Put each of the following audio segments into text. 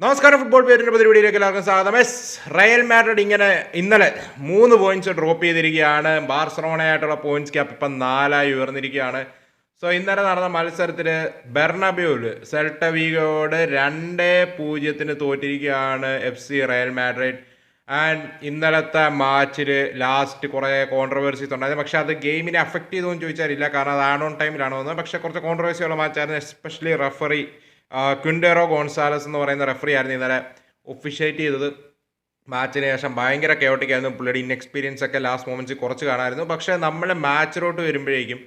നമസ്കാരം ഫുട്ബോൾ പേരിന്റെ പുതിയ വീഡിയോയിലേക്ക് എല്ലാവർക്കും സ്വാഗതം. എസ് റയൽ മാഡ്രിഡ് ഇങ്ങനെ ഇന്നലെ മൂന്ന് പോയിന്റ്സ് ഡ്രോപ്പ് ചെയ്തിരിക്കുകയാണ്. ബാർസലോണയായിട്ടുള്ള പോയിന്റ്സ് ക്യാപ്പ് ഇപ്പം നാലായി ഉയർന്നിരിക്കുകയാണ്. സോ ഇന്നലെ നടന്ന മത്സരത്തിൽ ബെർണബ്യൂൽ സെൽട്ട വീഗോട് രണ്ട് പൂജ്യത്തിന് തോറ്റിരിക്കുകയാണ് F C Real Madrid. And ഇന്നലത്തെ മാച്ചിൽ ലാസ്റ്റ് കുറേ കോൺട്രവേഴ്സീസ് ഉണ്ടായിരുന്നു പക്ഷേ അത് ഗെയിമിനെ അഫക്റ്റ് ചോദിച്ചാൽ ഇല്ല കാരണം അത് ആഡ് ഓൺ ടൈമിലാണ് വന്നത് പക്ഷേ കുറച്ച് കോൺട്രവേഴ്സിയുള്ള മാച്ചായിരുന്നു എസ്പെഷ്യലി റഫറി ക്വിൻഡേറോ ഗോൺസാലസ് എന്ന് പറയുന്ന റെഫറി ആയിരുന്നു ഇന്നലെ ഒഫിഷ്യേറ്റ് ചെയ്തത്. മാച്ചിന് ശേഷം ഭയങ്കര കയോട്ടിക് ആയിരുന്നു. പുള്ളിയുടെ ഇൻഎക്സ്പീരിയൻസ് ഒക്കെ ലാസ്റ്റ് മൊമെന്റ്സ് കുറച്ച് കാണാമായിരുന്നു. പക്ഷേ നമ്മൾ മാച്ചിലോട്ട് വരുമ്പോഴേക്കും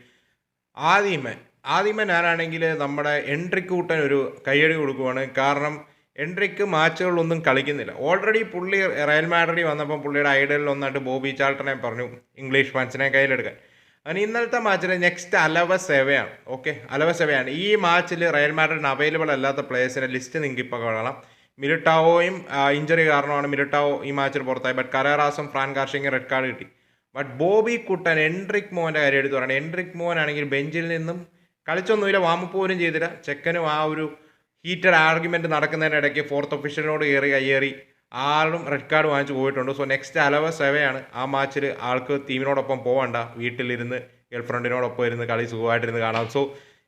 ആദ്യമേ ആദ്യമേ ഞാനാണെങ്കിൽ നമ്മുടെ എൻട്രിക്ക് കൂട്ടൻ ഒരു കയ്യടി കൊടുക്കുവാണ്. കാരണം എൻട്രിക്ക് മാച്ചുകളിലൊന്നും കളിക്കുന്നില്ല. ഓൾറെഡി പുള്ളി റയൽ മാഡ്രിഡിൽ വന്നപ്പോൾ പുള്ളിയുടെ ഐഡിയലിൽ ഒന്നായിട്ട് ബോബി ചാൾട്ടനെ പറഞ്ഞു ഇംഗ്ലീഷ് ഫാൻസിനെ കയ്യിലെടുക്കാൻ. അങ്ങനെ ഇന്നലത്തെ മാച്ചിൽ നെക്സ്റ്റ് അലവ സെവയാണ്. ഓക്കെ അലവ സെവയാണ്. ഈ മാച്ചിൽ റയൽ മാഡ്രിഡിന് അവൈലബിൾ അല്ലാത്ത പ്ലേയേഴ്സിന്റെ ലിസ്റ്റ് നിങ്ങൾക്ക് ഇപ്പോൾ കാണാം. മിലിട്ടാവോയും ഇഞ്ചറി കാരണമാണ് മിലിട്ടാവോ ഈ മാച്ചിൽ പുറത്തായി. ബട്ട് കരാറാസും ഫ്രാൻ കാർഷിങ് റെഡ് കാർഡ് കിട്ടി. ബട്ട് ബോബി കുട്ടൻ എൻട്രിക് മോഹന്റെ കാര്യം എടുത്തു പറയണം. എൻട്രിക് മോഹൻ ആണെങ്കിൽ ബെഞ്ചിൽ നിന്നും കളിച്ചൊന്നുമില്ല വാമപ്പ് പോലും ചെയ്തില്ല. ചെക്കനും ആ ഒരു ഹീറ്റഡ് ആർഗ്യുമെന്റ് നടക്കുന്നതിനിടയ്ക്ക് ഫോർത്ത് ഒഫീഷ്യലിനോട് കയറി കയ്യേറി ആളും റെഡ് കാർഡ് വാങ്ങിച്ച് പോയിട്ടുണ്ട്. സോ നെക്സ്റ്റ് അലവ സെവയാണ് ആ മാച്ചിൽ ആൾക്ക് ടീമിനോടൊപ്പം പോകണ്ട വീട്ടിലിരുന്ന് ഗേൾ ഫ്രണ്ടിനോടൊപ്പം ഇരുന്ന് കളി സുഖമായിട്ടിരുന്ന് കാണാം. സോ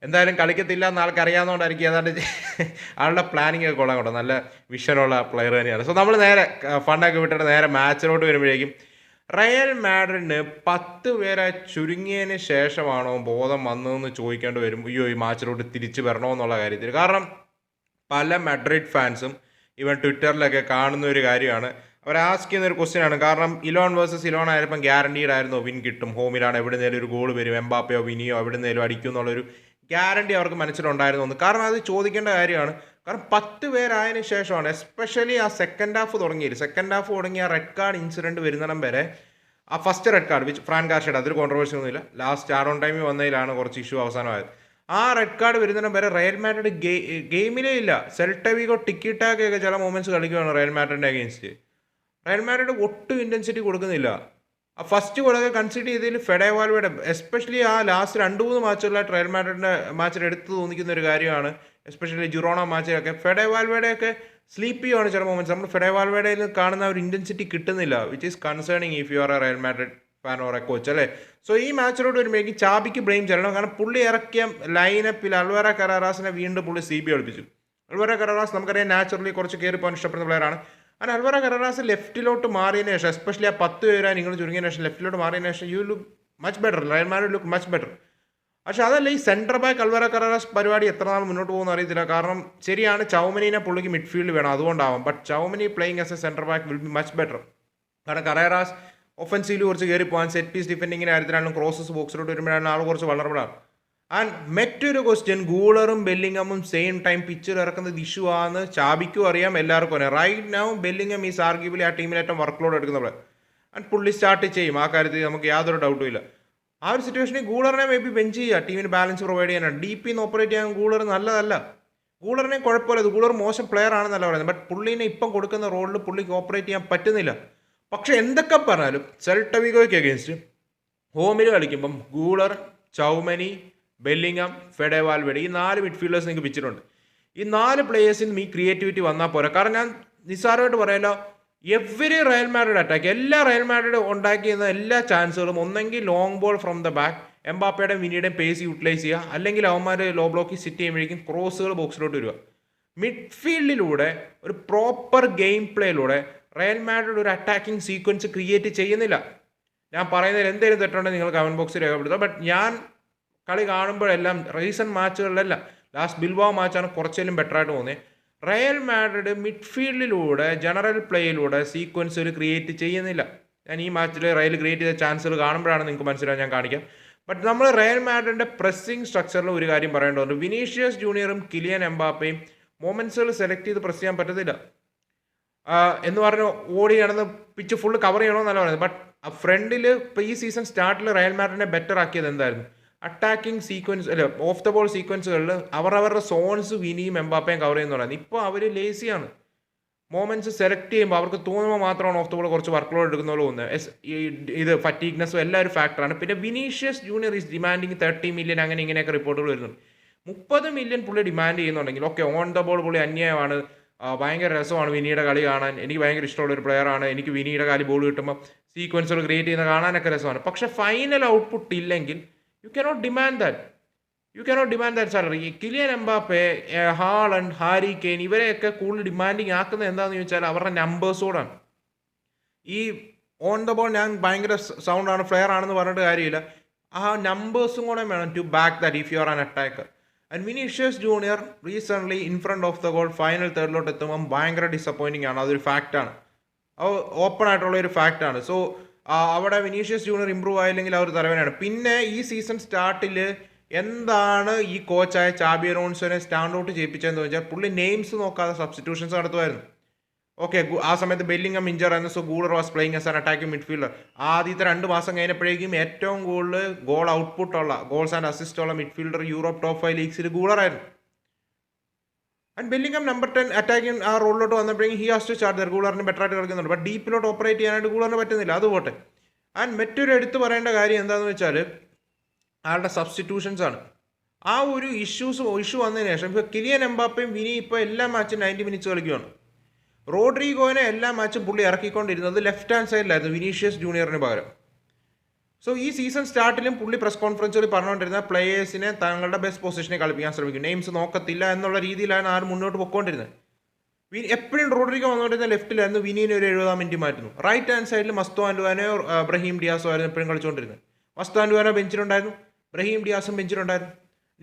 എന്തായാലും കളിക്കത്തില്ല എന്ന് ആൾക്കറിയാവുന്നതുകൊണ്ടായിരിക്കും ഏതാണ്ട് ആളുടെ പ്ലാനിങ് ഒക്കെ കൊള്ളാൻ കേട്ടോ. നല്ല വിഷനുള്ള പ്ലെയർ തന്നെയാണ്. സോ നമ്മൾ നേരെ ഫണ്ടൊക്കെ വിട്ടിട്ട് നേരെ മാച്ചിലോട്ട് വരുമ്പോഴേക്കും റയൽ മാഡ്രിഡിന് പത്ത് പേരെ ചുരുങ്ങിയതിന് ശേഷമാണോ ബോധം വന്നതെന്ന് ചോദിക്കേണ്ടി വരും. അയ്യോ ഈ മാച്ചിലോട്ട് തിരിച്ചു വരണോ എന്നുള്ള കാര്യത്തിൽ കാരണം പല മാഡ്രിഡ് ഫാൻസും ഇവൻ ട്വിറ്ററിലൊക്കെ കാണുന്ന ഒരു കാര്യമാണ്. അവർ ആസ്ക് ചെയ്യുന്ന ഒരു ക്വസ്റ്റ്യൻ ആണ്. കാരണം ഇലോൺ വേഴ്സസ് ഇലോൺ ആയപ്പം ഗ്യാരണ്ടീഡ് ആയിരുന്നു വിൻ കിട്ടും. ഹോമിലാണ് എവിടെ നിന്നേലും ഒരു ഗോൾ വരും. എംബാപ്പയോ വിനിയോ എവിടെ നിന്നേലും അടിക്കും എന്നുള്ളൊരു ഗ്യാരണ്ടി അവർക്ക് മനസ്സിലുണ്ടായിരുന്നു എന്ന്. കാരണം അത് ചോദിക്കേണ്ട കാര്യമാണ്. കാരണം പത്ത് പേരായതിനു ശേഷമാണ് എസ്പെഷ്യലി ആ സെക്കൻഡ് ഹാഫ് തുടങ്ങിയത്. സെക്കൻഡ് ഹാഫ് തുടങ്ങി ആ റെഡ് കാർഡ് ഇൻസിഡന്റ് വരുന്നിടം വരെ ആ first red card which Fran കാർഷയുടെ അതൊരു കോൺട്രവേഴ്സി ഒന്നുമില്ല. ലാസ്റ്റ് ആർ ഓൺ ടൈമിൽ വന്നതിലാണ് കുറച്ച് ഇഷ്യൂ അവസാനമായത്. ആ റെഡ് കാർഡ് വരുന്നിടം വരെ റയൽ മാഡ്രിഡ് ഗെയിമിലേ ഇല്ല. സെൽട്ടവിഗോ ടിക്കി ടാക്കൊക്കെ ചില മൂമെന്റ്സ് കളിക്കുകയാണ് റയൽ മാഡ്രിഡിന്റെ അഗേൻസ്റ്റ് റയൽ മാഡ്രിഡ് ഒട്ടും ഇന്റൻസിറ്റി കൊടുക്കുന്നില്ല. ആ ഫസ്റ്റ് ഗോളൊക്കെ കൺസിഡർ ചെയ്തതിൽ ഫെഡേവാൽവയുടെ എസ്പെഷ്യലി ആ ലാസ്റ്റ് രണ്ട് മൂന്ന് മാച്ചുകളിലായിട്ട് റയൽ മാഡ്രിഡിന്റെ മാച്ചിൽ എടുത്തു തോന്നിക്കുന്ന ഒരു കാര്യമാണ്. എസ്പെഷ്യലി ജുറോണ മാച്ചിലൊക്കെ ഫെഡേവാൽവയുടെ ഒക്കെ സ്ലീപ്പ് ചെയ്യുവാണ് ചില മൊമെന്റ്സ് നമ്മൾ ഫെഡേവാൽവയുടെ കാണുന്ന ഒരു ഇന്റൻസിറ്റി കിട്ടുന്നില്ല which is concerning if you are a Real Madrid a coach അല്ലേ? സോ ഈ മാച്ചിലോട്ട് വരുമ്പോഴേക്കും ചാബിക്ക് ബ്ലെയിം ചെയ്യണം. കാരണം പുള്ളി ഇറക്കിയ ലൈനപ്പിൽ അൽവാര കരാറാസിനെ വീണ്ടും പുള്ളി സി ബി കളിപ്പിച്ചു അൽവര കരാറാസ് നമുക്കറിയാം നാച്ചുറലി കുറച്ച് കയറി പോകാൻ ഇഷ്ടപ്പെടുന്ന പ്ലെയറാണ് അങ്ങനെ അൽവാര കരാറാസ് ലെഫ്റ്റിലോട്ട് മാറിയതിന് ശേഷം എസ്പെഷ്യലി ആ പത്ത് പേരാ നിങ്ങൾ ചുരുങ്ങിയതിന് ശേഷം ലെഫ്റ്റിലോട്ട് മാറിയതിന് ശേഷം you look much better real man look much better പക്ഷേ അതല്ല ഈ സെന്റർ ബാക്ക് അൽവാര കരാറാസ് പരിപാടി എത്ര നാൾ മുന്നോട്ട് പോകുമെന്ന് അറിയത്തില്ല. കാരണം ശരിയാണ് ചൗമനീനെ പുള്ളിക്ക് മിഡ്ഫീൽഡ് വേണം. അതുകൊണ്ടാവാം. But Tchouameni playing as a centre back will be much better കാരണം കറേറാസ് ഒഫൻസീവിൽ കുറച്ച് കയറി പോകാൻ സെറ്റ് പീസ് ഡിഫെൻഡിങ്ങിന്റെ കാര്യത്തിലാണെങ്കിലും ക്രോസസ് ബോക്സിലോട്ട് വരുമ്പോഴാണ് ആൾ കുറച്ച് വളർന്നതാണ് ആൻഡ് മറ്റൊരു ക്വസ്റ്റ്യൻ ഗൂളറും ബെല്ലിങ്ങമും സെയിം ടൈം പിച്ചിൽ ഇറക്കുന്നത് ഇഷ്യൂ ആണെന്ന് ചാബിക്കും അറിയാം എല്ലാവർക്കും അറിയാം. റൈറ്റ് നൗ ബെല്ലിംഗം ഈ ആർഗ്യുബിളി ആ ടീമിൽ ഏറ്റവും വർക്ക് ലോഡ് എടുക്കുന്ന ആൻഡ് പുള്ളി സ്റ്റാർട്ട് ചെയ്യും. ആ കാര്യത്തിൽ നമുക്ക് യാതൊരു ഡൗട്ടും ഇല്ല. ആ ഒരു സിറ്റുവേഷനിൽ ഗൂളറിനെ മേ ബി ബെഞ്ച് ചെയ്യുക. ടീമിന് ബാലൻസ് പ്രൊവൈഡ് ചെയ്യാനാണ്. ഡി പിന്ന് ഓപ്പറേറ്റ് ചെയ്യാൻ ഗൂളർ നല്ലതല്ല. ഗൂളറിനെ കുഴപ്പമില്ല. ഗൂളർ മോശം പ്ലെയർ ആണെന്നല്ല പറയുന്നത്. ബട്ട് പുള്ളിനെ ഇപ്പം കൊടുക്കുന്ന റോളിൽ പുള്ളിക്ക് ഓപ്പറേറ്റ് ചെയ്യാൻ പറ്റുന്നില്ല. പക്ഷെ എന്തൊക്കെ പറഞ്ഞാലും സെൽട്ടവിഗോയ്ക്ക് അഗേൻസ്റ്റ് ഹോമിൽ കളിക്കുമ്പം ഗൂളർ ചൗമനി ബെല്ലിങ്ങം ഫെഡേവാൽവെഡ് ഈ നാല് മിഡ്ഫീൽഡേഴ്സ് നിങ്ങൾക്ക് പിച്ചിട്ടുണ്ട് ഈ നാല് പ്ലേയേഴ്സിനും ഈ ക്രിയേറ്റിവിറ്റി വന്നാൽ പോരാ. കാരണം ഞാൻ നിസ്സാരമായിട്ട് പറയാലോ എവരി റയൽ മാഡ്രിഡ് അറ്റാക്ക് എല്ലാ റയൽ മാഡ്രിഡ് ഉണ്ടാക്കിയിരുന്ന എല്ലാ ചാൻസുകളും ഒന്നെങ്കിൽ long ball from the back എംബാപ്പയുടെ വിനിയുടെയും പേസ് യൂട്ടിലൈസ് ചെയ്യുക. അല്ലെങ്കിൽ അവന്മാർ ലോ ബ്ലോക്കിൽ സിറ്റ് ചെയ്യുമ്പോഴേക്കും ക്രോസുകൾ ബോക്സിലോട്ട് വരിക. മിഡ്ഫീൽഡിലൂടെ ഒരു പ്രോപ്പർ ഗെയിം പ്ലേയിലൂടെ റയൽ മാഡ്രിഡ് ഒരു അറ്റാക്കിംഗ് സീക്വൻസ് ക്രിയേറ്റ് ചെയ്യുന്നില്ല. ഞാൻ പറയുന്നതിൽ എന്തെങ്കിലും തെറ്റുണ്ടെങ്കിൽ നിങ്ങൾ കമന്റ് ബോക്സിൽ രേഖപ്പെടുത്തുക ബട്ട് ഞാൻ കളി കാണുമ്പോഴെല്ലാം റീസെന്റ് മാച്ചുകളിലല്ല ലാസ്റ്റ് ബിൽബാവ് മാച്ചാണ് കുറച്ചേലും ബെറ്റർ ആയിട്ട് തോന്നിയത് റയൽ മാഡ്രിഡ് മിഡ്ഫീൽഡിലൂടെ ജനറൽ പ്ലേയിലൂടെ സീക്വൻസ് ഒരു ക്രിയേറ്റ് ചെയ്യുന്നില്ല. ഞാൻ ഈ മാച്ചിൽ റയൽ ക്രിയേറ്റ് ചെയ്ത ചാൻസുകൾ കാണുമ്പോഴാണ് നിങ്ങൾക്ക് മനസ്സിലാവും ഞാൻ കാണിക്കാം. ബട്ട് നമ്മൾ റയൽ മാഡ്രിഡിന്റെ പ്രസ്സിങ് സ്ട്രക്ചറിൽ ഒരു കാര്യം പറയേണ്ടതുണ്ട്. വിനീഷ്യസ് ജൂനിയറും കിലിയൻ എംബാപ്പയും മൊമെൻസുകൾ സെലക്ട് ചെയ്ത് പ്രസ് ചെയ്യാൻ പറ്റത്തില്ല. എന്ന് പറഞ്ഞു ഓടി നടന്ന് പിച്ച് ഫുള്ള് കവർ ചെയ്യണമെന്നല്ല പറയുന്നത്. ബട്ട് ആ ഫ്രണ്ടിൽ ഇപ്പോൾ ഈ സീസൺ സ്റ്റാർട്ടിൽ റയൽ മാഡ്രിഡിനെ ബെറ്റർ ആക്കിയത് എന്തായിരുന്നു? അറ്റാക്കിംഗ് സീക്വൻസ് അല്ല ഓഫ് ദ ബോൾ സീക്വൻസുകളിൽ അവരവരുടെ സോൺസ് വിനിയും എംബാപ്പയും കവർ ചെയ്യുന്ന പറയുന്നത്. ഇപ്പോൾ അവർ ലേസിയാണ് മോമെന്റ്സ് സെലക്ട് ചെയ്യുമ്പോൾ അവർക്ക് തോന്നുമ്പോൾ മാത്രമാണ് ഓഫ് ദ ബോൾ കുറച്ച് വർക്ക് ലോഡ് എടുക്കുന്ന പോലെ തോന്നുന്നത്. ഇത് ഫറ്റീക്നെസ്സും എല്ലാം ഒരു ഫാക്ടറാണ് പിന്നെ Vinicius Junior is demanding thirty million അങ്ങനെ ഇങ്ങനെയൊക്കെ റിപ്പോർട്ടുകൾ വരുന്നുണ്ട്. മുപ്പത് മില്യൺ പുള്ളി ഡിമാൻഡ് ചെയ്യുന്നുണ്ടെങ്കിൽ ഓക്കെ ഓൺ ദ ബോൾ പുള്ളി അന്യായമാണ്. ഭയങ്കര രസമാണ് വിനിയുടെ കളി കാണാൻ. എനിക്ക് ഭയങ്കര ഇഷ്ടമുള്ള ഒരു പ്ലെയറാണ് എനിക്ക് വിനിയുടെ കാലി ബോൾ കിട്ടുമ്പോൾ സീക്വൻസുകൾ ക്രിയേറ്റ് ചെയ്യുന്ന കാണാനൊക്കെ രസമാണ്. പക്ഷെ ഫൈനൽ ഔട്ട്പുട്ട് ഇല്ലെങ്കിൽ you cannot demand that you cannot demand that salary Kylian Mbappe Haaland Harry Kane ഇവരെയൊക്കെ കൂടുതൽ ഡിമാൻഡിങ് ആക്കുന്നത് എന്താണെന്ന് ചോദിച്ചാൽ അവരുടെ നമ്പേഴ്സോടാണ് ഈ ഓൺ ദ ബോൾ ഞാൻ ഭയങ്കര സൗണ്ടാണ് ഫ്ലെയർ ആണെന്ന് പറഞ്ഞിട്ട് കാര്യമില്ല. ആ നമ്പേഴ്സും കൂടെ വേണം to back that if you are an attacker and Vinicius Junior recently in front of the goal final തേർഡിലോട്ട് എത്തുമ്പം ഭയങ്കര ഡിസപ്പോയിന്റിംഗ് ആണ്. അതൊരു ഫാക്റ്റാണ് ഓപ്പൺ ആയിട്ടുള്ള ഒരു ഫാക്റ്റാണ് സോ അവിടെ വിനീഷ്യസ് ജൂനിയർ ഇമ്പ്രൂവ് ആയില്ലെങ്കിൽ അവർ തലവനാണ് പിന്നെ ഈ സീസൺ സ്റ്റാർട്ടിൽ എന്താണ് ഈ കോച്ചായ ചാബി അലോൺസോനെ സ്റ്റാൻഡ് ഔട്ട് ചെയ്യിപ്പിച്ചതെന്ന് വെച്ചാൽ പുള്ളി നെയിംസ് നോക്കാതെ സബ്സ്റ്റിറ്റ്യൂഷൻസ് നടത്തുമായിരുന്നു. ഓക്കെ ആ സമയത്ത് ബെല്ലിംഗം ഇഞ്ചർ ആയിരുന്നു. So Guler was playing as an attacking midfielder ആദ്യത്തെ രണ്ട് മാസം കഴിഞ്ഞപ്പോഴേക്കും ഏറ്റവും കൂടുതൽ ഗോൾ ഔട്ട്പുട്ട് ഉള്ള ഗോൾസ് ആൻഡ് അസിസ്റ്റ് ഉള്ള മിഡ്ഫീൽഡർ യൂറോപ്പ് ടോപ്പ് ഫൈവ് ലീഗ്സിൽ ഗൂളറായിരുന്നു and Bellingham number ten attacking ആ റോളിലോട്ട് വന്നപ്പോഴേക്കും ഹി ഹാസ് ടു ചാർജർ ഗൂളറിന് ബെറ്റർ ആയിട്ട് കളിക്കുന്നുണ്ട്. ബട്ട് ഡീപ്പിലോട്ട് ഓപ്പറേറ്റ് ചെയ്യാനായിട്ട് ഗൂളറിന് പറ്റുന്നില്ല. അത് പോട്ടെ. ആൻഡ് മറ്റൊരു എടുത്തു പറയേണ്ട കാര്യം എന്താണെന്ന് വെച്ചാൽ ആളുടെ സബ്സ്റ്റിറ്റ്യൂഷൻസ് ആണ്. ആ ഒരു ഇഷ്യൂസ് ഇഷ്യൂ വന്നതിന് ശേഷം ഇപ്പോൾ കിലിയൻ എംബാപ്പയും വിനി ഇപ്പോൾ എല്ലാ മാച്ചും നയന്റി മിനിറ്റ്സ് കളിക്കുകയാണ് റോഡ്രിഗോനെ എല്ലാ മാച്ചും പുള്ളി ഇറക്കിക്കൊണ്ടിരുന്നത് ലെഫ്റ്റ് ഹാൻഡ് സൈഡിലായിരുന്നു വിനീഷ്യസ് ജൂനിയറിന് പകരം. സോ ഈ സീസൺ സ്റ്റാർട്ടിലും പുള്ളി പ്രസ് കോൺഫറൻസിൽ പറഞ്ഞുകൊണ്ടിരുന്ന പ്ലേയേഴ്സിനെ തങ്ങളുടെ ബെസ്റ്റ് പൊസിഷനെ കളിപ്പിക്കാൻ ശ്രമിക്കും. നെയിംസ് നോക്കത്തില്ല എന്നുള്ള രീതിയിലാണ് ആരും മുന്നോട്ട് പൊക്കോണ്ടിരുന്നത് വി എപ്പോഴും റോഡ്രിഗോ വന്നുകൊണ്ടിരുന്ന ലെഫ്റ്റിലായിരുന്നു വിനീനെ ഒരു എഴുപതാം മിനിറ്റ് മാറ്റുന്നു. റൈറ്റ് ഹാൻഡ് സൈഡിൽ മസ്തോ ആൻഡുവാനോ ബ്രഹീം ഡിയാസോ ആയിരുന്നു എപ്പോഴും കളിച്ചുകൊണ്ടിരുന്നത്. മസ്തോ ആൻഡുവാനോ ബെഞ്ചിലുണ്ടായിരുന്നു ബ്രഹീം ഡിയാസും ബെഞ്ചിലുണ്ടായിരുന്നു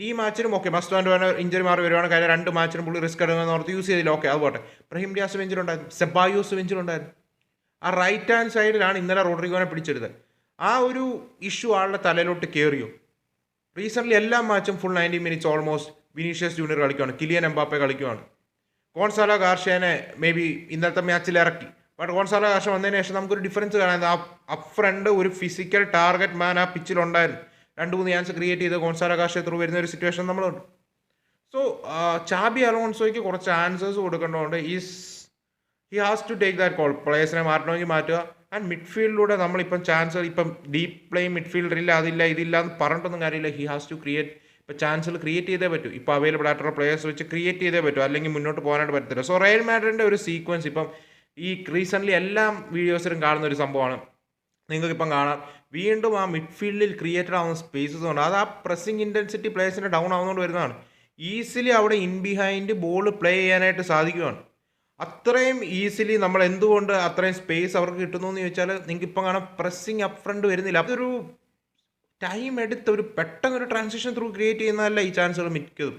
ഈ മാച്ചിനും ഓക്കെ മസ്തുവാന്റെ ഇഞ്ചറി മാറി വരുവാണ്. കാര്യം രണ്ട് മാച്ചിനും പുള്ളി റിസ്ക് എടുക്കുന്ന ഓർത്ത് യൂസ് ചെയ്തില്ല. ഓക്കെ അത് പോട്ടെ. ബ്രഹീം ഡിയാസ് ബെഞ്ചിലുണ്ടായിരുന്നു സെബായോസ് ബെഞ്ചിലുണ്ടായിരുന്നു ആ റൈറ്റ് ഹാൻഡ് സൈഡിലാണ് ഇന്നലെ റോഡ്രിഗോനെ പിടിച്ചെടുത്തത്. ആ ഒരു ഇഷ്യൂ ആളുടെ തലയിലോട്ട് കയറിയോ റീസെന്റ്ലി എല്ലാ മാച്ചും full ninety minutes almost Vinicius Junior കളിക്കുവാണ്. Kylian Mbappe കളിക്കുവാണ്. ഗോൺസാലോ ഗാർഷ്യനെ മേ ബി ഇന്നത്തെ മാച്ചിൽ ഇറക്കി. ബട്ട് ഗോൺസാലോ ഗാർഷ്യ വന്നതിന് ശേഷം നമുക്കൊരു ഡിഫറൻസ് കാണാൻ ആ ഫ്രണ്ട് ഒരു ഫിസിക്കൽ ടാർഗറ്റ് മാൻ ആ പിച്ചിലുണ്ടായിരുന്നു രണ്ട് മൂന്ന് ചാൻസ് ക്രിയേറ്റ് ചെയ്ത് ഗാർഷ്യ ത്രൂ വരുന്ന ഒരു സിറ്റുവേഷൻ നമ്മളുണ്ട്. സോ ചാബി അലോൺസോയ്ക്ക് കുറച്ച് answers കൊടുക്കേണ്ടതുകൊണ്ട് is he has to take that call പ്ലേയേഴ്സിനെ മാറ്റണമെങ്കിൽ മാറ്റുക. ആൻഡ് മിഡ്ഫീൽഡിലൂടെ നമ്മളിപ്പം ചാൻസ് ഇപ്പം ഡീപ്പ് പ്ലേ മിഡ്ഫീൽഡർ ഇല്ല അതില്ല ഇതില്ല എന്ന് പറഞ്ഞിട്ടൊന്നും കാര്യമില്ല. ഹി ഹാസ് ടു ക്രിയേറ്റ് ഇപ്പം ചാൻസൽ ക്രിയേറ്റ് ചെയ്തേ പറ്റൂ. ഇപ്പോൾ അവൈലബിൾ ആയിട്ടുള്ള പ്ലേയേഴ്സ് വെച്ച് ക്രിയേറ്റ് ചെയ്തേ പറ്റൂ. അല്ലെങ്കിൽ മുന്നോട്ട് പോകാനായിട്ട് പറ്റത്തില്ല. സോ റയൽ മാഡ്രിന്റെ ഒരു സീക്വൻസ് ഇപ്പം ഈ റീസെന്റ്ലി എല്ലാ വീഡിയോസിലും കാണുന്ന ഒരു സംഭവമാണ്. നിങ്ങൾക്കിപ്പം കാണാം. വീണ്ടും ആ മിഡ്ഫീൽഡിൽ ക്രിയേറ്റഡ് ആവുന്ന സ്പേസസ് ഉണ്ട്. അത് ആ പ്രസ്സിങ് ഇന്റൻസിറ്റി പ്ലേയേഴ്സിന്റെ ഡൗൺ ആവുന്നതുകൊണ്ട് വരുന്നതാണ്. ഈസിലി അവിടെ ഇൻ ബിഹൈൻഡ് ബോൾ പ്ലേ ചെയ്യാനായിട്ട് സാധിക്കുകയാണ് അത്രയും ഈസിലി നമ്മൾ എന്തുകൊണ്ട് അത്രയും സ്പേസ് അവർക്ക് കിട്ടുന്നു എന്ന് ചോദിച്ചാൽ നിങ്ങൾക്ക് ഇപ്പം കാണാം പ്രസ്സിങ് അപ്പ് ഫ്രണ്ട് വരുന്നില്ല. അതൊരു ടൈം എടുത്ത് ഒരു പെട്ടെന്ന് ഒരു ട്രാൻസിഷൻ ത്രൂ ക്രിയേറ്റ് ചെയ്യുന്നതല്ല ഈ ചാൻസുകൾ മിക്കതും.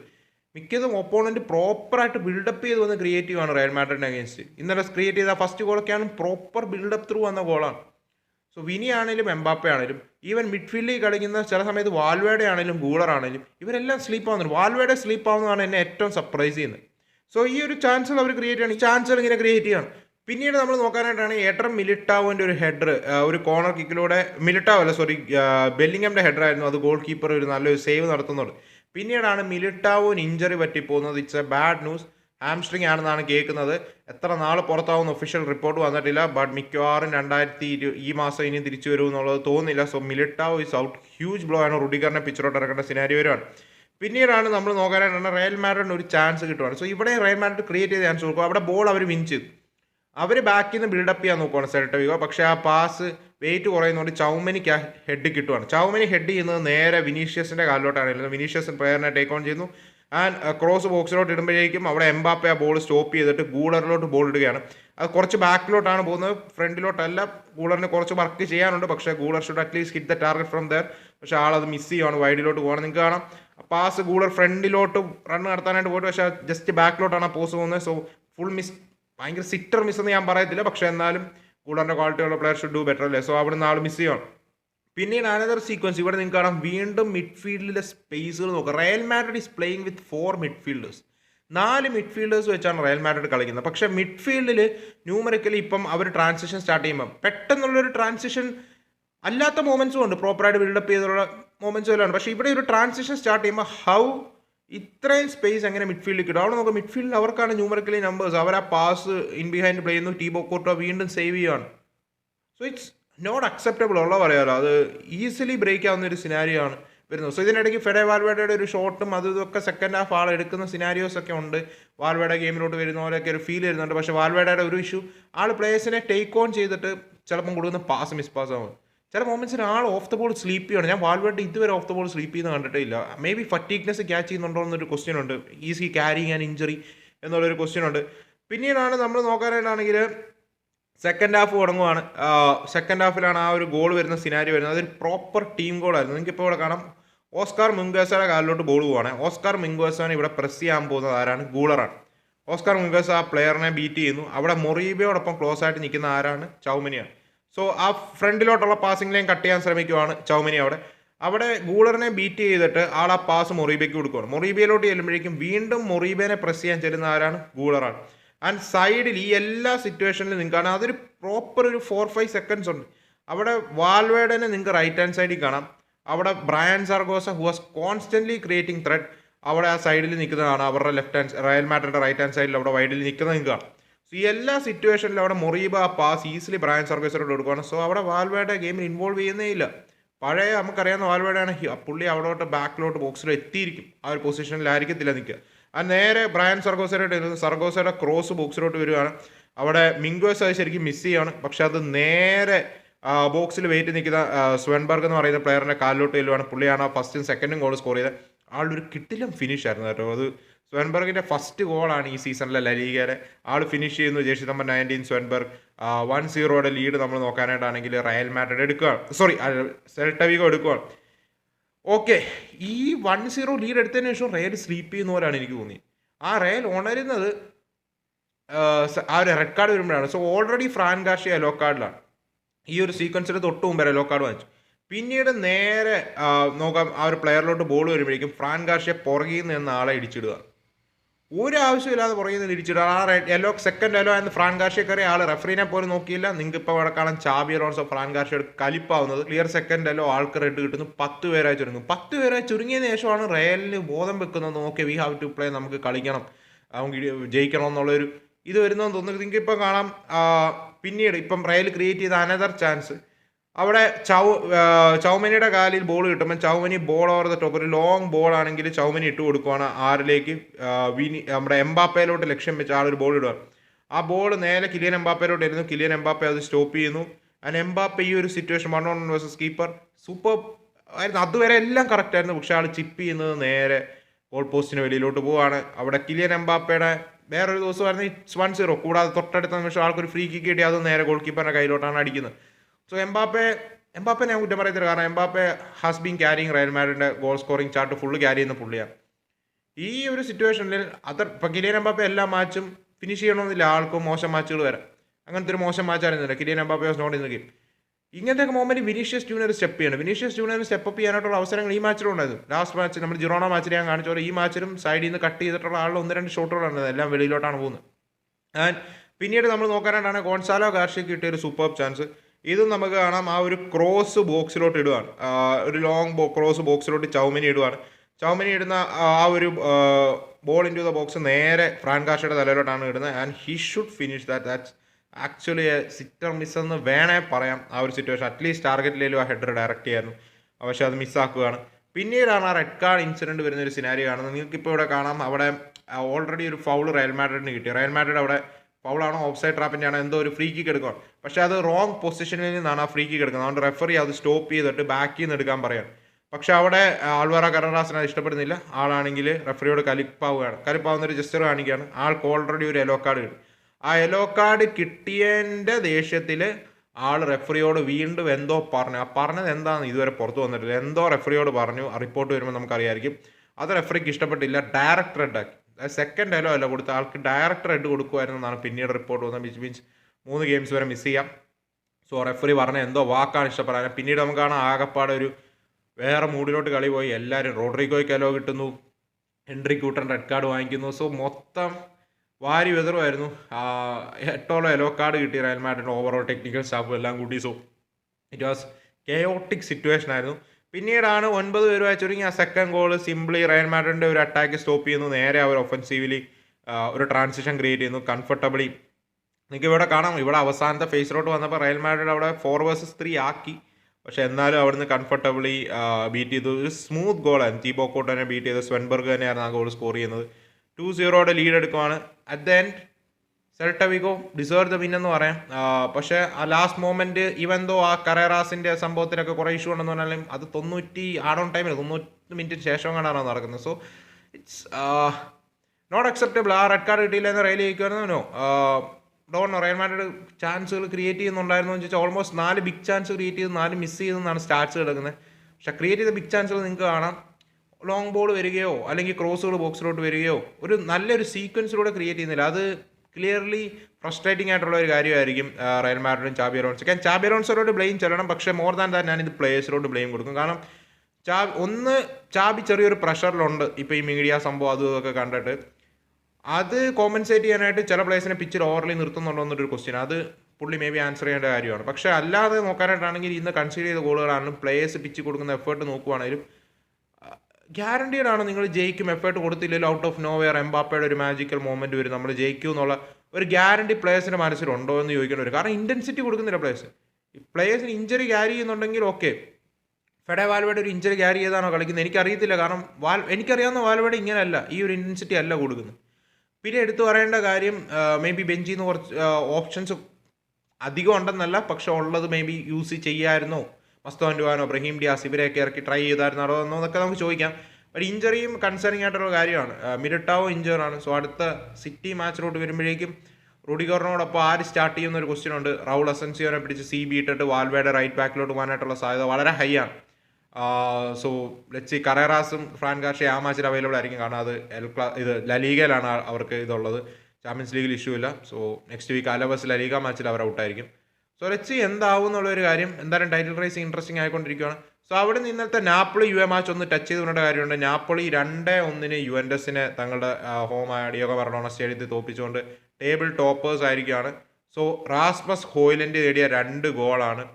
മിക്കതും ഒപ്പോണന്റ് പ്രോപ്പറായിട്ട് ബിൽഡപ്പ് ചെയ്ത് വന്ന് ക്രിയേറ്റീവാണ് റയൽ മാഡ്രിഡിന് അഗേൻസ്റ്റ് ഇന്നലെ ക്രിയേറ്റ് ചെയ്ത ഫസ്റ്റ് ഗോളൊക്കെയാണ് പ്രോപ്പർ ബിൽഡപ്പ് ത്രൂ വന്ന ഗോളാണ് സോ വിനി ആണെങ്കിലും എംബാപ്പെ ആണെങ്കിലും ഈവൻ മിഡ്ഫീൽഡിൽ കളിക്കുന്ന ചില സമയത്ത് വാൽവേഡ ആണെങ്കിലും ഗൂളർ ആണെങ്കിലും ഇവരെല്ലാം സ്ലീപ്പ് ആവുന്നുണ്ട്. വാൽവേഡ സ്ലീപ്പ് ആവുന്നതാണ് എന്നെ ഏറ്റവും സർപ്രൈസ് ചെയ്യുന്നത്. സോ ഈ ഒരു ചാൻസുകൾ അവർ ക്രിയേറ്റ് ചെയ്യണം. ഈ ചാൻസുകൾ ഇങ്ങനെ ക്രിയേറ്റ് ചെയ്യണം. പിന്നീട് നമ്മൾ നോക്കാനായിട്ടാണ് ഏട്ടർ മിലിട്ടാവോന്റെ ഒരു ഹെഡർ ഒരു കോർണർ കിക്കിലൂടെ മിലിട്ടാവ് അല്ല സോറി ബെല്ലിംഗമിന്റെ ഹെഡർ ആയിരുന്നു. അത് ഗോൾ കീപ്പർ ഒരു നല്ലൊരു സേവ് നടത്തുന്നുണ്ട്. പിന്നീടാണ് മിലിട്ടാവോൻ ഇഞ്ചറി പറ്റി പോകുന്നത് it's a bad news hamstring ആണെന്നാണ് കേൾക്കുന്നത്. എത്ര നാൾ പുറത്താവുന്ന ഒഫീഷ്യൽ റിപ്പോർട്ട് വന്നിട്ടില്ല. ബട്ട് മിക്കവാറും രണ്ടായിരത്തി ഇരു ഈ മാസം ഇനി തിരിച്ചു വരും എന്നുള്ളത് തോന്നുന്നില്ല. So Militao is out huge blow ആണ്. റുഡിഗറിനെ പിച്ചറോട്ട് ഇറക്കേണ്ട സിനാരി വരുവാണ് പിന്നീടാണ് നമ്മൾ നോക്കാനായിട്ട് റയൽ മാഡ്രിഡിന് ഒരു ചാൻസ് കിട്ടുവാണ്. സോ ഇവിടെ റയൽ മാഡ്രിഡ് ക്രിയേറ്റ് ചെയ്ത ചാൻസ് കൊടുക്കും അവിടെ ബോൾ അവർ വിൻ ചെയ്തു. അവർ ബാക്കിൽ നിന്ന് ബിൽഡപ്പ് ചെയ്യാൻ നോക്കുവാണ് സെൽട്ടവിഗോ പക്ഷേ ആ പാസ് വെയിറ്റ് കുറയുന്നതുകൊണ്ട് ചൗമനിക്ക് ഹെഡ് കിട്ടുവാണ്. ചൗമനി ഹെഡ് ചെയ്യുന്നത് നേരെ വിനീഷ്യസിന്റെ കാലിലോട്ടാണ്. വിനീഷ്യസ് പ്ലെയറിനെ ടേക്ക് ഓൺ ചെയ്യുന്നു. ആൻഡ് ക്രോസ് ബോക്സിലോട്ട് ഇടുമ്പോഴേക്കും അവിടെ എംബാപ്പെ ആ ബോൾ സ്റ്റോപ്പ് ചെയ്തിട്ട് ഗൂളറിലോട്ട് ബോൾ ഇടുകയാണ്. അത് കുറച്ച് ബാക്കിലോട്ടാണ് പോകുന്നത്. ഫ്രണ്ടിലോട്ടല്ല ഗൂളറിന് കുറച്ച് വർക്ക് ചെയ്യാനുണ്ട്. പക്ഷേ Guler should at least hit the target from there പക്ഷേ ആളത് മിസ് ചെയ്യുവാണ്. വൈഡിലോട്ട് പോകണം നിങ്ങൾക്ക് കാണാം. പാസ് ഗൂളർ ഫ്രണ്ടിലോട്ട് റൺ നടത്താനായിട്ട് പോയിട്ട്. പക്ഷേ ജസ്റ്റ് ബാക്കിലോട്ടാണ് ആ പോസ് പോകുന്നത്. സോ ഫുൾ മിസ് ഭയങ്കര സിറ്റർ മിസ് എന്ന് ഞാൻ പറയത്തില്ല. പക്ഷേ എന്നാലും ഗൂളറിന്റെ ക്വാളിറ്റിയുള്ള പ്ലെയർ ഷുഡ് ഡു ബെറ്റർ അല്ലേ? സോ അവിടെ നിന്ന് ആൾ മിസ് ചെയ്യണം പിന്നീട് അനദർ സീക്വൻസ് ഇവിടെ നിങ്ങൾക്ക് കാണാം. വീണ്ടും മിഡ്ഫീൽഡിലെ സ്പേസുകൾ നോക്കുക Real Madrid is playing with four midfielders നാല് മിഡ്ഫീൽഡേഴ്സ് വെച്ചാണ് റയൽ മാഡ്രിഡ് കളിക്കുന്നത്. പക്ഷേ മിഡ്ഫീൽഡിൽ ന്യൂമറിക്കലി ഇപ്പം അവർ ട്രാൻസിഷൻ സ്റ്റാർട്ട് ചെയ്യുമ്പോൾ പെട്ടെന്നുള്ളൊരു ട്രാൻസിഷൻ അല്ലാത്ത മൊമെൻസും ഉണ്ട്. പ്രോപ്പറായിട്ട് ബിൽഡപ്പ് ചെയ്തുള്ള മൊമെന്റ്സ് എല്ലാം ഉണ്ട്. പക്ഷേ ഇവിടെ ഒരു ട്രാൻസിഷൻ സ്റ്റാർട്ട് ചെയ്യുമ്പോൾ ഹൗ ഇത്രയും സ്പേസ് എങ്ങനെ മിഡ്ഫീൽഡിൽ കിട്ടും? അവിടെ നോക്കാം മിഡ്ഫീൽഡിൽ അവർക്കാണ് ന്യൂമറിക്കലി നമ്പേഴ്സ് അവർ ആ പാസ് ഇൻ ബിഹൈൻഡ് പ്ലേ ചെയ്യുന്നു. ടീ ബോക്കോട്ടോ വീണ്ടും സേവ് ചെയ്യുകയാണ് സോ ഇറ്റ്സ് നോട്ട് അക്സെപ്റ്റബിൾ ഉള്ള പറയാലോ. അത് ഈസിലി ബ്രേക്ക് ആവുന്ന ഒരു സിനാരിയോ ആണ് വരുന്നത്. സോ ഇതിനിടയ്ക്ക് ഫെഡെ വാൽവേഡയുടെ ഒരു ഷോട്ടും അതും ഇതൊക്കെ സെക്കൻഡ് ഹാഫ് ആൾ എടുക്കുന്ന സിനാരിയോസ് ഒക്കെ ഉണ്ട്. വാൽവേഡ ഗെയിമിലോട്ട് വരുന്ന പോലെയൊക്കെ ഒരു ഫീൽ വരുന്നുണ്ട്. പക്ഷേ വാൽവേഡയുടെ ഒരു ഇഷ്യൂ ആൾ പ്ലേയേഴ്സിനെ ടേക്ക് ഓൺ ചെയ്തിട്ട് ചിലപ്പം കൊടുക്കുന്ന പാസ് മിസ് പാസ് ആവും. ചില മൊമെന്റ്സിന് ആൾ ഓഫ് ദ ബോൾ സ്ലീപ്പ് ചെയ്യണം ഞാൻ വാൽവേഡ് ഇതുവരെ ഓഫ് ദ ബോൾ സ്ലീപ്പ് ചെയ്യുന്ന കണ്ടിട്ടില്ല. മേ ബി ഫറ്റീക്നെസ് ക്യാച്ച് ചെയ്യുന്നുണ്ടോ എന്നൊരു ക്വസ്റ്റ്യൻ ഉണ്ട്. Is he carrying and injury എന്നുള്ളൊരു ക്വസ്റ്റ്യൻ ഉണ്ട്. പിന്നീടാണ് നമ്മൾ നോക്കാനായിട്ടാണെങ്കിൽ സെക്കൻഡ് ഹാഫ് തുടങ്ങുവാണ്. സെക്കൻഡ് ഹാഫിലാണ് ആ ഒരു ഗോൾ വരുന്ന സിനാരി വരുന്നത്. അതൊരു പ്രോപ്പർ ടീം ഗോളായിരുന്നു നിങ്ങൾക്ക് ഇപ്പോൾ ഇവിടെ കാണാം. ഓസ്കാർ മുങ്കേസയുടെ കാലിലോട്ട് ബോൾ പോവാണ്. ഓസ്കാർ മിംഗേസാണ് ഇവിടെ പ്രസ് ചെയ്യാൻ പോകുന്നത്. ആരാണ്? ഗൂളറാണ്. ഓസ്കാർ മിംഗേസ് ആ പ്ലെയറിനെ ബീറ്റ് ചെയ്യുന്നു. അവിടെ മൊറീബയോടൊപ്പം ക്ലോസ് ആയിട്ട് നിൽക്കുന്ന ആരാണ്? ചൗമിനിയാണ്. സോ ആ ഫ്രണ്ടിലോട്ടുള്ള പാസിംഗ് ലൈൻ കട്ട് ചെയ്യാൻ ശ്രമിക്കുവാണ് ചൗമിനി അവിടെ. അവിടെ ഗൂളറിനെ ബീറ്റ് ചെയ്തിട്ട് ആൾ ആ പാസ് മൊറീബയ്ക്ക് കൊടുക്കുവാണ്. മൊറീബയിലോട്ട് ചെല്ലുമ്പോഴേക്കും വീണ്ടും മൊറീബേനെ പ്രസ് ചെയ്യാൻ ചെല്ലുന്ന ആരാണ്? ഗൂളറാണ്. ആൻഡ് സൈഡിൽ ഈ എല്ലാ സിറ്റുവേഷനിലും നിങ്ങൾക്ക് കാണാം അതൊരു പ്രോപ്പർ ഒരു ഫോർ ഫൈവ് സെക്കൻഡ്സ് ഉണ്ട്. അവിടെ വാൽവേഡനെ നിങ്ങൾക്ക് റൈറ്റ് ഹാൻഡ് സൈഡിൽ കാണാം. അവിടെ Bryan Zaragoza who was constantly creating threat അവിടെ ആ സൈഡിൽ നിൽക്കുന്നതാണ് അവരുടെ ലെഫ്റ്റ് ഹാൻഡ് റയൽ മാറ്ററിന്റെ റൈറ്റ് ഹാൻഡ് സൈഡിൽ അവിടെ വൈഡിൽ നിൽക്കുന്നത് നിങ്ങൾക്ക് കാണാം. സോ ഈ എല്ലാ സിറ്റുവേഷനിലും അവിടെ മൊറീബ ആ പാസ് ഈസിലി ബ്രയൻ സർഗോസിനോട് കൊടുക്കുകയാണ് സോ അവിടെ വാൽവേഡ ഗെയിമിൽ ഇൻവോൾവ് ചെയ്യുന്നേ ഇല്ല. പഴയ നമുക്കറിയാവുന്ന വാൽവേഡാണ് പുള്ളി അവിടോട്ട് ബാക്കിലോട്ട് ബോക്സിൽ എത്തിയിരിക്കും. ആ ഒരു പൊസിഷനിലായിരിക്കത്തില്ല നിൽക്കുക ആ നേരെ ബ്രയൻ സർഗോസയുടെ സർഗോസയുടെ ക്രോസ് ബോക്സിലോട്ട് വരികയാണ്. അവിടെ മിങ്കോസ് അത് ശരിക്കും മിസ് ചെയ്യാണ്. പക്ഷെ അത് നേരെ ബോക്സിൽ വെയിറ്റ് നിൽക്കുന്ന സ്വൻബർഗ് എന്ന് പറയുന്ന പ്ലെയറിന്റെ കാലിലോട്ട് ചെല്ലുവാണ്. പുള്ളിയാണ് ആ ഫസ്റ്റും സെക്കൻഡും ഗോൾ സ്കോർ ചെയ്തത്. ആളൊരു കിട്ടിലും ഫിനിഷ് ആയിരുന്നു കേട്ടോ. അത് സ്വൻബർഗിന്റെ ഫസ്റ്റ് ഗോളാണ് ഈ സീസണിലെ ലലീഗയിലെ ആൾ ഫിനിഷ് ചെയ്യുന്നു. Jersey number nineteen Swedberg. One സീറോയുടെ lead നമ്മൾ നോക്കാനായിട്ടാണെങ്കിൽ റയൽ മാഡ്രിഡ് എടുക്കുകയാണ്. സോറി സെൽട്ടവിഗോ എടുക്കുകയാണ്. ഓക്കെ ഈ വൺ സീറോ ലീഡ് എടുത്തതിന് ശേഷം റയൽ സ്ലീപ്പ് ചെയ്യുന്ന പോലെയാണ് എനിക്ക് തോന്നി ആ റയൽ ഉണരുന്നത് ആ ഒരു റെഡ് കാർഡ് വരുമ്പോഴാണ്. So already Fran Garcia yellow കാർഡിലാണ് ഈ ഒരു സീക്വൻസിൽ തൊട്ട് മുമ്പ് യെല്ലോ കാർഡ് വാങ്ങിച്ചു. പിന്നീട് നേരെ നോക്കാം ആ ഒരു പ്ലെയറിലോട്ട് ബോൾ വരുമ്പോഴേക്കും ഫ്രാൻ ഗാർഷ്യ പുറകിൽ നിന്ന് ആളെ ഇടിച്ചിടുക. ഒരു ആവശ്യമില്ലാതെ പുറകിൽ നിന്ന് ഇടിച്ചിട്ട് ആ യെല്ലോ സെക്കൻഡ് യെല്ലോ ആയിരുന്നു ഫ്രാൻ ഗാർഷ്യ കയറി ആൾ റെഫറിനെ പോലും നോക്കിയില്ല. നിങ്ങൾക്ക് ഇപ്പോൾ അവിടെ കാണാൻ ചാബി റോൺസോ ഫ്രാൻ ഗാർഷ്യയുടെ കലിപ്പാവുന്നത്. ക്ലിയർ സെക്കൻഡ് യെല്ലോ ആൾക്ക് റെഡ് കിട്ടുന്നു. പത്ത് പേരായി ചുരുങ്ങും പത്ത് പേരായി ചുരുങ്ങിയതിന് ശേഷമാണ് റയലിന് ബോധം വെക്കുന്നത് നോക്കി. വി ഹാവ് ടു പ്ലേ നമുക്ക് കളിക്കണം. നമുക്ക് ജയിക്കണം എന്നുള്ളൊരു ഇത് വരുന്നതെന്ന് തോന്നുന്നു. നിങ്ങൾക്ക് ഇപ്പം കാണാം പിന്നീട് ഇപ്പം റയൽ ക്രിയേറ്റ് ചെയ്ത അനദർ ചാൻസ് അവിടെ ചൗ ചൗമനിയുടെ കാലിൽ ബോൾ കിട്ടുമ്പോൾ Tchouameni ball over the top ഒരു ലോങ് ബോൾ ആണെങ്കിൽ ചൗമനി ഇട്ട് കൊടുക്കുവാണ് ആറിലേക്ക് വിനി നമ്മുടെ എംബാപ്പയിലോട്ട് ലക്ഷ്യം വെച്ച് ആളൊരു ബോൾ ഇടുക. ആ ബോൾ നേരെ കിലിയൻ എംബാപ്പയിലോട്ട് ഇരുന്നു കിലിയൻ എംബാപ്പ അത് സ്റ്റോപ്പ് ചെയ്യുന്നു. ആൻഡ് എംബാപ്പ ഈ ഒരു situation one on versus keeper super ആയിരുന്നു. അതുവരെ എല്ലാം കറക്റ്റ് ആയിരുന്നു. പക്ഷെ ആൾ ചിപ്പ് ചെയ്യുന്നത് നേരെ ഗോൾ പോസ്റ്റിന് വെളിയിലോട്ട് പോവുകയാണ്. അവിടെ കിലിയൻ എംബാപ്പയുടെ വേറൊരു ദിവസമായിരുന്നു വൺ സീറോ കൂടാതെ തൊട്ടടുത്ത നിമിഷം ആൾക്കൊരു ഫ്രീ കിക്ക് കിട്ടി. അത് നേരെ ഗോൾ കീപ്പറിന്റെ കയ്യിലോട്ടാണ് അടിക്കുന്നത്. സോ എംബാപ്പെ എംബാപ്പെ ഞാൻ കുറ്റം പറയത്തില്ല. കാരണം Mbappe has been carrying Real goal scoring chart full carry ചെയ്യുന്ന പുള്ളിയാണ് ഈ ഒരു സിറ്റുവേഷനിൽ അതർ ഇപ്പം കിലിയൻ എംബാപ്പെ എല്ലാ മാച്ചും ഫിനിഷ് ചെയ്യണമെന്നില്ല. ആൾക്കും മോശം മാച്ചുകൾ വരാം. അങ്ങനത്തെ ഒരു മോശം മാച്ച് ആയിരുന്നില്ല. Kylian Mbappe was not the game ഇങ്ങനത്തെ മൊമെന്റ് വിനീഷ്യസ് ജൂനിയർ സ്റ്റെപ്പ് ചെയ്യണം. വിനീഷ്യസ് ജൂനിയർ സ്റ്റെപ്പ് അപ്പ് ചെയ്യാനായിട്ടുള്ള അവസരങ്ങൾ ഈ മാച്ചിലും ഉണ്ടായിരുന്നു. ലാസ്റ്റ് മാച്ച് നമ്മൾ ജിറോണ മാച്ചിൽ ഞാൻ കാണിച്ച ഈ മാച്ചിലും സൈഡിൽ നിന്ന് കട്ട് ചെയ്തിട്ടുള്ള ആളുടെ ഒന്ന് രണ്ട് ഷോട്ടുകളാണ് എല്ലാം വെളിയിലോട്ടാണ് പോകുന്നത്. ആൻഡ് പിന്നീട് നമ്മൾ നോക്കാനായിട്ടാണ് ഗോൺസാലോ കാർഷിക കിട്ടിയ ഒരു സൂപ്പർ ചാൻസ് ഇതും നമുക്ക് കാണാം ആ ഒരു ക്രോസ് ബോക്സിലോട്ട് ഇടുവാണ്. ഒരു ലോങ് ബോ ക്രോസ് ബോക്സിലോട്ട് ചൗമിനി ഇടുവാണ്. ചൗമിനി ഇടുന്ന ആ ഒരു ball in to the box നേരെ ഫ്രാൻകാഷയുടെ തലയിലോട്ടാണ് ഇടുന്നത്. And he should finish that that's actually sitter miss എന്ന് വേണേ പറയാം. ആ ഒരു സിറ്റുവേഷൻ അറ്റ്ലീസ്റ്റ് ടാർഗറ്റിലേലും ആ ഹെഡർ ഡയറക്റ്റ് ചെയ്യായിരുന്നു. പക്ഷെ അത് മിസ്സാക്കുകയാണ് പിന്നീടാണ് ആ റെഡ് കാർഡ് ഇൻസിഡന്റ് വരുന്ന ഒരു സിനാരി കാണുന്നത്. നിങ്ങൾക്ക് ഇവിടെ കാണാം. അവിടെ ഓൾറെഡി ഒരു ഫൗൾ റയൽ മാഡ്രിഡിന് കിട്ടി. റയൽ മാഡ്രിഡ് അവിടെ ഫൗളാണോ ഓഫ് സൈഡ് ട്രാപ്പിന്റെ ആണോ എന്തോ ഒരു ഫ്രീ കിക്ക് എടുക്കുക പക്ഷേ അത് റോങ് പൊസിഷനിൽ നിന്നാണ് ആ ഫ്രീ കിക്ക് എടുക്കുന്നത്. അതുകൊണ്ട് റെഫറി അത് സ്റ്റോപ്പ് ചെയ്തിട്ട് ബാക്കിൽ നിന്ന് എടുക്കാൻ പറയാം പക്ഷേ അവിടെ ആൾവാറ അത് ഇഷ്ടപ്പെടുന്നില്ല. ആളാണെങ്കിൽ റെഫറിയോട് കലിപ്പാവുകയാണ്. കലിപ്പാവുന്ന ഒരു ജസ്റ്റർ കാണിക്കുകയാണ്. ആൾക്ക് ഓൾറെഡി ഒരു യെല്ലോ കാർഡ് കിട്ടി. ആ യെല്ലോ കാർഡ് കിട്ടിയതിന്റെ ദേഷ്യത്തിൽ ആൾ റെഫറിയോട് വീണ്ടും എന്തോ പറഞ്ഞു. ആ പറഞ്ഞത് എന്താണ് ഇതുവരെ പുറത്തു വന്നിട്ടില്ല. എന്തോ റെഫറിയോട് പറഞ്ഞു. റിപ്പോർട്ട് വരുമ്പോൾ നമുക്കറിയായിരിക്കും അത് റെഫറിക്ക് ഇഷ്ടപ്പെട്ടില്ല. ഡയറക്റ്റ് റെഡ് ആക്കി. സെക്കൻഡ് ഡയലോ അല്ല കൊടുത്ത ആൾക്ക് ഡയറക്റ്റ് റെഡ് കൊടുക്കുമായിരുന്നു എന്നാണ് പിന്നീട് റിപ്പോർട്ട് വന്നത്. മിച്ച് മീൻസ് മൂന്ന് ഗെയിംസ് വരെ മിസ് ചെയ്യാം. സോ റെഫറി പറഞ്ഞ എന്തോ വാക്കാണ് ഇഷ്ടപ്പെടാൻ. പിന്നീട് നമുക്ക് കാണാൻ ആകപ്പാടെ ഒരു വേറെ മൂഡിലോട്ട് കളി പോയി. എല്ലാവരും റോഡ്രിഗോയ്ക്ക് എല്ലോ കിട്ടുന്നു. ഹെൻറി കൂട്ടൻ റെഡ് കാർഡ് വാങ്ങിക്കുന്നു. സോ മൊത്തം വാരി വെതറുമായിരുന്നു. എട്ടോളം എലോ കാർഡ് കിട്ടി റയൽ മാഡ്രിഡ് ഓവറോൾ ടെക്നിക്കൽ സ്റ്റാഫും എല്ലാം കൂട്ടി so it was chaotic situation ആയിരുന്നു. പിന്നീടാണ് ഒൻപത് പേരുമായി ചുരുങ്ങി ആ സെക്കൻഡ് ഗോൾ സിംപ്ലി റയൻ മാഡ്രിഡിന്റെ ഒരു അറ്റാക്ക് സ്റ്റോപ്പ് ചെയ്യുന്നു. നേരെ അവർ ഒഫൻസീവ്ലി ഒരു ട്രാൻസിഷൻ ക്രിയേറ്റ് ചെയ്യുന്നു. കംഫർട്ടബിളി നിങ്ങൾക്ക് ഇവിടെ കാണാം. ഇവിടെ അവസാനത്തെ ഫേസിലോട്ട് വന്നപ്പോൾ റയൽ മാഡ്രിഡ് അവിടെ ഫോർ വേഴ്സസ് ത്രീ ആക്കി. പക്ഷേ എന്നാലും അവിടുന്ന് കംഫർട്ടബിളി ബീറ്റ് ചെയ്തു. ഒരു സ്മൂത്ത് ഗോളായിരുന്നു തീബോ കോട്ടനെ ബീറ്റ് ചെയ്ത്. സ്വൻബർഗ് തന്നെയായിരുന്നു ആ ഗോൾ സ്കോർ ചെയ്യുന്നത്. ടു സീറോയുടെ lead എടുക്കുവാണ്. At the end Celta Vigo deserve the win എന്ന് പറയാം. പക്ഷേ ആ ലാസ്റ്റ് മോമെന്റ് ഇവൻ ദോ ആ കറേറാസിന്റെ സംഭവത്തിലൊക്കെ കുറേ ഇഷ്യൂ ഉണ്ടെന്ന് പറഞ്ഞാലും അത് തൊണ്ണൂറ്റി ആഡ് ഓൺ ടൈമിൽ തൊണ്ണൂറ്റി മിനിറ്റിന് ശേഷം കണ്ടാണ് നടക്കുന്നത്. സോ ഇറ്റ്സ് നോട്ട് അക്സെപ്റ്റബിൾ ആ റെഡ് കാർഡ് കിട്ടിയില്ല എന്ന് റെയിൽ ചെയ്യിക്കുമായിരുന്നോ ഡോൺ റയൽ മാഡ്രിഡ് ചാൻസുകൾ ക്രിയേറ്റ് ചെയ്യുന്നുണ്ടായിരുന്നു എന്ന് ചോദിച്ചാൽ ഓൾമോസ്റ്റ് നാല് ബിഗ് ചാൻസ് ക്രിയേറ്റ് ചെയ്ത് നാല് മിസ് ചെയ്തെന്നാണ് സ്റ്റാർട്സ് കിടക്കുന്നത്. പക്ഷേ ക്രിയേറ്റ് ചെയ്ത ബിഗ് ചാൻസുകൾ നിങ്ങൾക്ക് കാണാം. ലോങ് ബോൾ വരികയോ അല്ലെങ്കിൽ ക്രോസുകൾ ബോക്സിലോട്ട് വരികയോ ഒരു നല്ലൊരു സീക്വൻസിലൂടെ ക്രിയേറ്റ് ചെയ്യുന്നില്ല. അത് ക്ലിയർലി ഫ്രസ്ട്രേറ്റിംഗ് ആയിട്ടുള്ള ഒരു കാര്യമായിരിക്കും റയൽ മാഡ്രിഡും ചാബി അലോൺസ്. ഞാൻ ചാബി അലോൺസോട് ബ്ലെയിം ചെല്ലണം പക്ഷേ മോർ ദാൻ ദാൻ ഞാനിത് പ്ലേയേഴ്സിനോട് ബ്ലെയിം കൊടുക്കും. കാരണം ചാ ഒന്ന് ചാബി ചെറിയൊരു പ്രഷറിലുണ്ട് ഇപ്പോൾ ഈ മീഡിയ സംഭവം അതും ഇതൊക്കെ കണ്ടിട്ട്. അത് കോമ്പൻസേറ്റ് ചെയ്യാനായിട്ട് ചില പ്ലേസിനെ പിച്ചിൽ ഓവർലി നിർത്തുന്നുണ്ടോ എന്നൊരു ക്വസ്റ്റ്യൻ അത് പുള്ളി മേ ബി ആൻസർ ചെയ്യേണ്ട കാര്യമാണ്. പക്ഷേ അല്ലാതെ നോക്കാനായിട്ടാണെങ്കിൽ ഇന്ന് കൺസിഡർ ചെയ്ത ഗോളുകളാണ് പ്ലേയേഴ്സ് പിച്ച് കൊടുക്കുന്ന എഫേർട്ട് നോക്കുവാണെങ്കിലും ഗ്യാരണ്ടീഡ് ആണ് നിങ്ങൾ ജയിക്കും. എഫേർട്ട് കൊടുത്തില്ലല്ലോ ഔട്ട് ഓഫ് നോ വെയർ എംബാപ്പയുടെ ഒരു മാജിക്കൽ മൂവ്മെന്റ് വരും. നമ്മൾ ജയിക്കും എന്നുള്ള ഒരു ഗ്യാരണ്ടി പ്ലേയേഴ്സിന്റെ മനസ്സിലുണ്ടോ എന്ന് ചോദിക്കേണ്ടി വരും. കാരണം ഇന്റൻസിറ്റി കൊടുക്കുന്നില്ല പ്ലേയേഴ്സ് പ്ലേയേഴ്സിന് ഇഞ്ചറി ക്യാരി ചെയ്യുന്നുണ്ടെങ്കിൽ ഓക്കെ ഫെഡെ വാൽവയുടെ ഒരു ഇഞ്ചറി ക്യാരി ചെയ്താണോ കളിക്കുന്നത്? എനിക്കറിയത്തില്ല. കാരണം വാൽ എനിക്കറിയാവുന്ന വാൽവയുടെ ഇങ്ങനെയല്ല. ഈ ഒരു ഇന്റൻസിറ്റി അല്ല കൊടുക്കുന്നത്. പിന്നെ എടുത്തു പറയേണ്ട കാര്യം മേ ബി ബെഞ്ചിൽ നിന്ന് കുറച്ച് ഓപ്ഷൻസ് അധികം ഉണ്ടെന്നല്ല. പക്ഷെ ഉള്ളത് മേ ബി യൂസ് ചെയ്യായിരുന്നോ. മസ്തോൻ ഡുവാനോ ബ്രഹീം ഡിയാസ് ഇവരെയൊക്കെ ഇറക്കി ട്രൈ ചെയ്തായിരുന്നോ. എന്നൊക്കെ നമുക്ക് ചോദിക്കാം. ഒരു ഇഞ്ചറിയും കൺസേണിംഗ് ആയിട്ടുള്ള കാര്യമാണ്. മിരട്ടാവോ ഇഞ്ചറാണ് സോ അടുത്ത സിറ്റി മാച്ചിലോട്ട് വരുമ്പോഴേക്കും റുഡിഗോറിനോടൊപ്പം ആര് സ്റ്റാർട്ട് ചെയ്യുന്ന ഒരു ക്വസ്റ്റ്യൻ ഉണ്ട്. റൗൾ അസൻസിയോനെ പിടിച്ച് സി ബി ഇട്ടിട്ട് വാൽവേയുടെ റൈറ്റ് ബാക്കിലോട്ട് പോകാനായിട്ടുള്ള സാധ്യത വളരെ ഹൈ ആണ്. സോ ലെച്ചി കറേറാസും ഫ്രാൻ കാർഷി ആ മാച്ചിൽ അവൈലബിൾ ആയിരിക്കും. കാരണം അത് എൽ ക്ലാ ഇത് ലലീഗയിലാണ് അവർക്ക് ഇതുള്ളത്. ചാമ്പ്യൻസ് ലീഗിൽ ഇഷ്യൂ ഇല്ല. So next week Alaves La Liga മാച്ചിൽ അവർ ഔട്ടായിരിക്കും സോ ലെറ്റ്സി എന്താവും എന്നുള്ള ഒരു കാര്യം. എന്തായാലും ടൈറ്റിൽ റേസ് ഇൻട്രസ്റ്റിംഗ് ആയിക്കൊണ്ടിരിക്കുകയാണ് സോ അവിടെ നിന്ന് ഇന്നത്തെ നാപ്പിളി യു എ മാച്ച് ഒന്ന് ടച്ച് ചെയ്ത് കൊണ്ട കാര്യമുണ്ട്. നാപ്പിളി രണ്ട് ഒന്നിന് യു എൻ എസിനെ തങ്ങളുടെ ഹോം ഡിയോഗ മറഡോണ സ്റ്റേഡിയത്തിൽ തോപ്പിച്ചുകൊണ്ട് ടേബിൾ ടോപ്പേഴ്സ് ആയിരിക്കുകയാണ്. സോ റാസ്മസ് ഹോയിലൻഡ് നേടിയ രണ്ട് ഗോളാണ്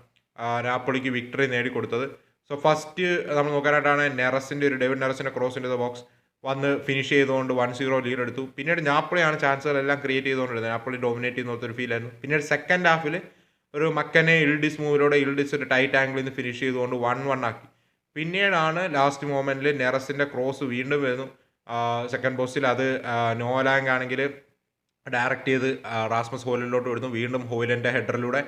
നാപ്പിളിക്ക് വിക്ടറി നേടിക്കൊടുത്തത്. സോ ഫസ്റ്റ് നമ്മൾ നോക്കാനായിട്ടാണ് നെറസിന്റെ ഒരു ഡേവിഡ് നെറസിന്റെ ക്രോസിന്റെ ബോക്സ് വന്ന് ഫിനിഷ് ചെയ്തുകൊണ്ട് വൺ സീറോ ലീഡ് എടുത്തു. പിന്നീട് നാപ്പിളിയാണ് ചാൻസുകളെല്ലാം ക്രിയേറ്റ് ചെയ്തുകൊണ്ടിരുന്നത്. നാപ്പിളി ഡോമിനേറ്റ് ചെയ്യുന്ന ഒരു ഫീലായിരുന്നു പിന്നീട് സെക്കൻഡ് ഹാഫിൽ ഒരു മക്കനെ ഇൽഡിസ് മൂവിലൂടെ ഇൽഡിസ് ഒരു ടൈറ്റ് ആംഗിളിൽ നിന്ന് ഫിനിഷ് ചെയ്തുകൊണ്ട് വൺ വൺ ആക്കി. പിന്നീടാണ് ലാസ്റ്റ് മൂമെന്റിൽ നെറസിന്റെ ക്രോസ് വീണ്ടും വരുന്നു. സെക്കൻഡ് പോസ്റ്റിൽ അത് നോലാങ് ആണെങ്കിൽ ഡയറക്റ്റ് ചെയ്ത് റാസ്മസ് ഹോയിലിലോട്ട് വരുന്നു. വീണ്ടും ഹോലിന്റെ ഹെഡറിലൂടെ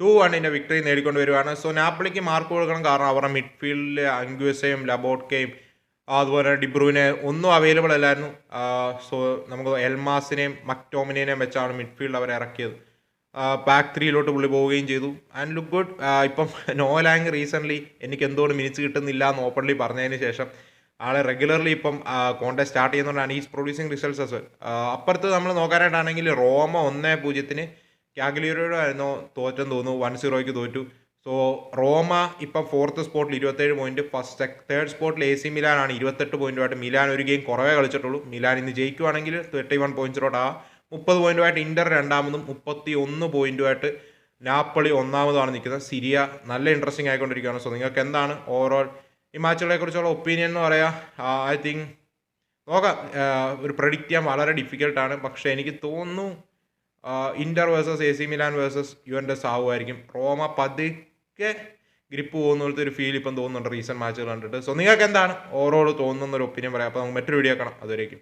ടു വണ്ണിന്റെ വിക്ടറി നേടിക്കൊണ്ട് വരുവാണ്. സോ നാപ്പിളിക്ക് മാർക്ക് കൊടുക്കണം. കാരണം അവരുടെ മിഡ്ഫീൽഡിൽ അങ്ക്യൂസയും ലബോട്ട്കയും അതുപോലെ ഡിബ്രുവിനെ ഒന്നും അവൈലബിൾ അല്ലായിരുന്നു. സോ നമുക്ക് എൽമാസിനെയും മക്ടോമിനെയും വെച്ചാണ് മിഡ്ഫീൽഡ് അവരെ ഇറക്കിയത്. ബാക്ക് ത്രീയിലോട്ട് പുള്ളി പോവുകയും ചെയ്തു. ആൻഡ് ലുക്ക് ഗുഡ് ഇപ്പം നോ ലാങ് റീസെന്റ്ലി എനിക്ക് എന്തുകൊണ്ട് മിനിറ്റ്സ് കിട്ടുന്നില്ല എന്ന് ഓപ്പൺലി പറഞ്ഞതിന് ശേഷം ആളെ റെഗുലർലി ഇപ്പം കോൺടാക്ട് സ്റ്റാർട്ട് ചെയ്യുന്നതുകൊണ്ടാണ് ഈസ് പ്രൊഡ്യൂസിങ് റിസൾട്ട്സ് അസ് അപ്പുറത്ത് നമ്മൾ നോക്കാനായിട്ടാണെങ്കിൽ റോമ ഒന്നേ പൂജ്യത്തിന് കാഗ്ലിയറോട് ആയിരുന്നു തോറ്റെന്ന് തോന്നുന്നു. വൺ സീറോയ്ക്ക് തോറ്റു. സോ റോമ ഇപ്പം ഫോർത്ത് സ്പോട്ടിൽ ഇരുപത്തേഴ് പോയിന്റ് ഫസ്റ്റ് തേർഡ് സ്പോട്ടിൽ എ സി മിലാനാണ് ഇരുപത്തെട്ട് പോയിന്റുമായിട്ട് മിലാൻ ഒരു ഗെയിം കുറവേ കളിച്ചിട്ടുള്ളൂ. മിലാൻ ഇന്ന് ജയിക്കുവാണെങ്കിൽ തേർട്ടി വൺ പോയിന്റ്സിലോട്ട് ആ മുപ്പത് പോയിന്റുമായിട്ട് ഇന്റർ രണ്ടാമതും മുപ്പത്തി ഒന്ന് പോയിന്റുമായിട്ട് നാപ്പളി ഒന്നാമതുമാണ് നിൽക്കുന്നത്. സിരിയ നല്ല ഇൻട്രസ്റ്റിംഗ് ആയിക്കൊണ്ടിരിക്കുകയാണ്. സോ നിങ്ങൾക്ക് എന്താണ് ഓവറോൾ ഈ മാച്ചുകളെ കുറിച്ചുള്ള ഒപ്പീനിയൻ എന്ന് പറയാം? ഐ തിങ്ക് നോക്കാം. ഒരു പ്രഡിക്റ്റ് ചെയ്യാൻ വളരെ ഡിഫിക്കൽട്ടാണ് പക്ഷേ എനിക്ക് തോന്നുന്നു Inter versus A C Milan versus U N S ആവുമായിരിക്കും Roma പതുക്കെ ഗ്രിപ്പ് പോകുന്ന പോലത്തെ ഒരു ഫീൽ ഇപ്പം തോന്നുന്നുണ്ട്. റീസെന്റ് മാച്ചുകൾ കണ്ടിട്ട്. സോ നിങ്ങൾക്ക് എന്താണ് ഓവറോൾ തോന്നുന്ന ഒരു ഒപ്പീനിയൻ പറയാം. അപ്പോൾ നമുക്ക് മറ്റൊരു വീഡിയോ കാണാം. അതുവരേക്കും.